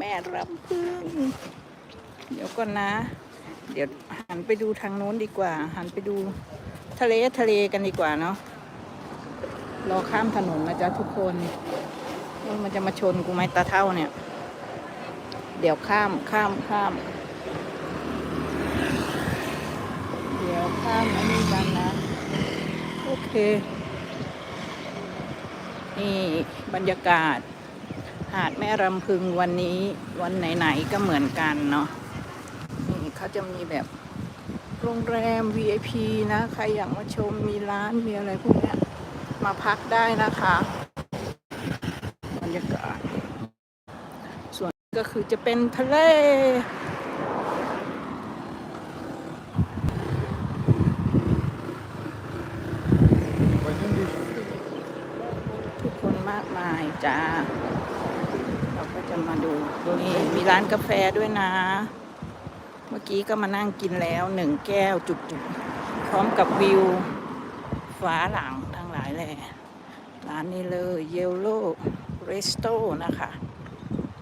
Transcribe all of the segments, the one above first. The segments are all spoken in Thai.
แม่รำพึงเดี๋ยวก่อนนะ เดี๋ยวหันไปดูทางโน้นดีกว่า หันไปดูทะเลทะเลกันดีกว่าเนาะรอข้ามถนนนะจ๊ะทุกคนว่ามันจะมาชนกูไหมตาเท่าเนี่ย เดี๋ยวข้ามข้ามข้าม เดี๋ยวข้ามอันนี้กันนะ โอเค นี่บรรยากาศ หาดแม่รำพึงวันนี้วันไหนๆก็เหมือนกันเนาะนี่เขาจะมีแบบโรงแรม VIP นะ ใครอยากมาชมมีร้านมีอะไรพวกนี้มาพักได้นะคะบรรยากาศ ส่วนก็คือจะเป็นทะเลทุกคนมากมายจ้า จะมาดูนี่มีร้านกาแฟด้วยนะ เมื่อกี้ก็มานั่งกินแล้วหนึ่งแก้วจุกๆ พร้อมกับวิวฟ้าหลังทั้งหลายแหละร้านนี้เลยเยลโล่เรสโตนะคะ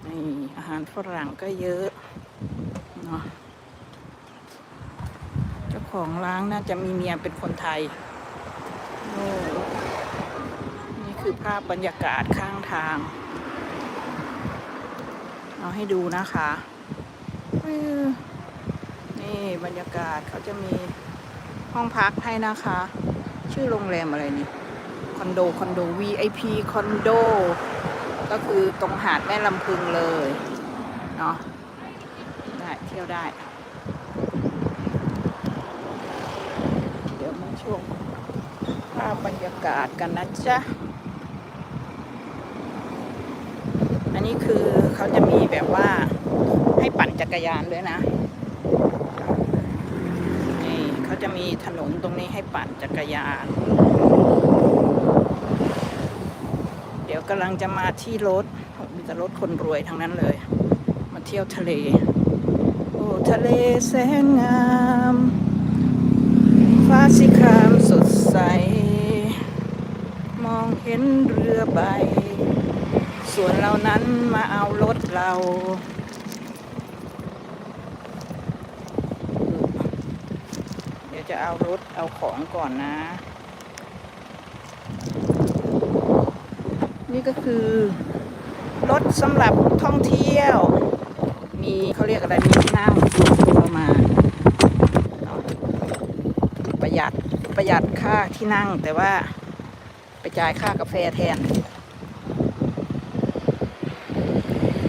นี่อาหารฝรั่งก็เยอะเนาะเจ้าของร้านน่าจะมีเมียเป็นคนไทยนี่คือภาพบรรยากาศข้างทาง เอาให้ดูนะคะนี่บรรยากาศเขาจะมีห้องพักให้นะคะ ชื่อโรงแรมอะไรนี่คอนโดคอนโด VIP คอนโด ก็คือตรงหาดแม่ลำพึงเลยเนาะได้เที่ยวได้ เดี๋ยวมาชมภาพบรรยากาศกันนะจ๊ะ อั นี้คือเขาจะมีแบบว่าให้ปั่นจักรยานด้วยนะ นี่เขาจะมีถนนตรงนี้ให้ปั่นจักรยาน เดี๋ยวกำลังจะมาที่รถมีแต่รถคนรวยทั้งนั้นเลย มาเที่ยวทะเล โอ้ทะเลแสนงามฟ้าสีครามสดใส มองเห็นเรือใบ วนเรานั้นมาเอารถเราเดี๋ยวจะเอารถเอาของก่อนนะ นี่ก็คือ รถสำหรับท่องเที่ยว มีเขาเรียกอะไรมีที่นั่งประมาประหยัดประหยัดค่าที่นั่งแต่ว่าไปจ่ายค่ากาแฟแทน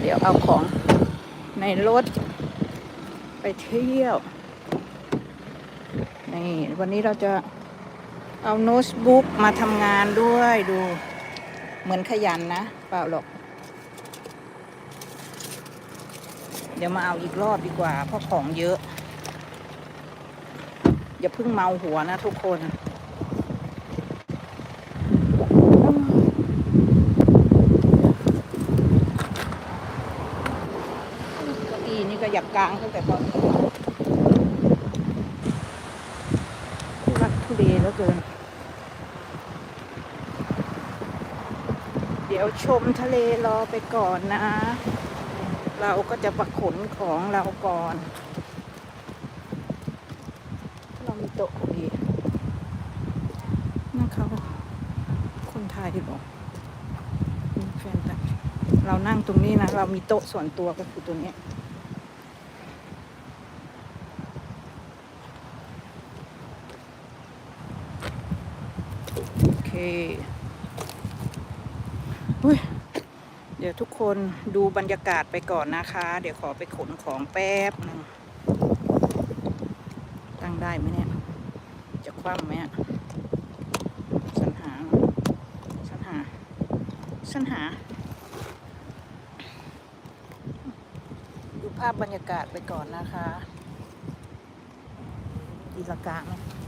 เดี๋ยวเอาของในรถ ไปเที่ยว นี่ วันนี้เราจะเอาโน้ตบุ๊กมาทำงานด้วยดู เหมือนขยันนะ เปล่าหรอก เดี๋ยวมาเอาอีกรอบดีกว่า เพราะของเยอะ อย่าเพิ่งเมาหัวนะทุกคน เก้าอี้นี่ กลางตั้งแต่ตอนรักทุเลแล้วเกิน เดี๋ยวชมทะเลรอไปก่อนนะ เราก็จะประขนของเราก่อน เรามีโต๊ะดีนั่นเขาคนไทยบอกมีแฟนเรานั่งตรงนี้นะ เรามีโต๊ะส่วนตัวก็คือตัวนี้ยโอ เคอุ้ยเดี๋ยวทุกคนดูบรรยากาศไปก่อนนะคะ เดี๋ยวขอไปขนของแป๊บนึงตั้งได้ไหมเนี่ย จะคว่ำไหมอะสัญหาสัญหาสัญหา ดูภาพบรรยากาศไปก่อนนะคะดีละกาไหม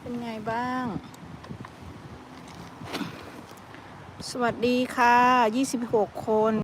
เป็นไงบ้าง สวัสดีค่ะ 26 คน